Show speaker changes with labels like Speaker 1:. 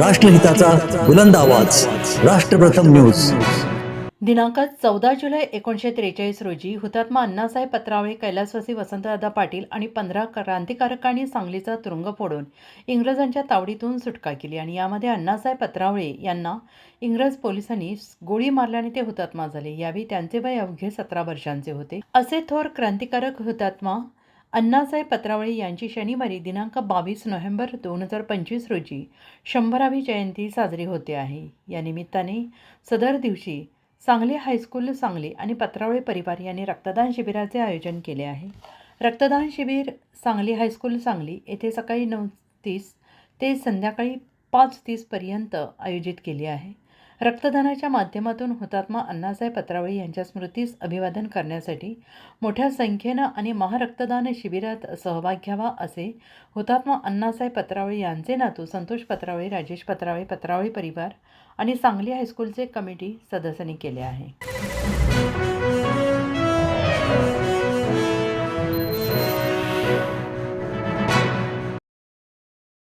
Speaker 1: राष्ट्रहिताचा बुलंद आवाज. राष्ट्रप्रथम न्यूज.
Speaker 2: दिनांक चौदा जुलै एकोणीसशे त्रेचाळीस रोजी हुतात्मा अण्णासाहेब पत्रावळे कैलासवासी वसंतदादा पाटील आणि पंधरा क्रांतिकारकांनी सांगलीचा तुरुंग फोडून इंग्रजांच्या तावडीतून सुटका केली आणि यामध्ये अण्णासाहेब पत्रावळे यांना इंग्रज पोलिसांनी गोळी मारल्याने ते हुतात्मा झाले. यावेळी त्यांचे वय अवघे सतरा वर्षांचे होते. असे थोर क्रांतिकारक हुतात्मा अण्णासाहेब पत्रावळी यांची शनिवारी दिनांक बावीस नोव्हेंबर दोन हजार पंचवीस रोजी शंभरावी जयंती साजरी होते आहे. या निमित्ताने सदर दिवशी सांगली हायस्कूल सांगली आणि पत्रावळी परिवार यांनी रक्तदान शिबिराचे आयोजन केले आहे. रक्तदान शिबिर सांगली हायस्कूल सांगली येथे सकाळी नऊ तीस ते संध्याकाळी पाच तीसपर्यंत आयोजित केले आहे. रक्तदानाच्या माध्यमातून हुतात्मा अण्णासाहेब पत्रावळी यांच्या स्मृतीस अभिवादन करण्यासाठी मोठ्या संख्येनं आणि महारक्तदान शिबिरात सहभाग घ्यावा असे हुतात्मा अण्णासाहेब पत्रावळी यांचे नातू संतोष पत्रावळी राजेश पत्रावळी पत्रावळी परिवार आणि सांगली हायस्कूलचे कमिटी सदस्यांनी केले आहे.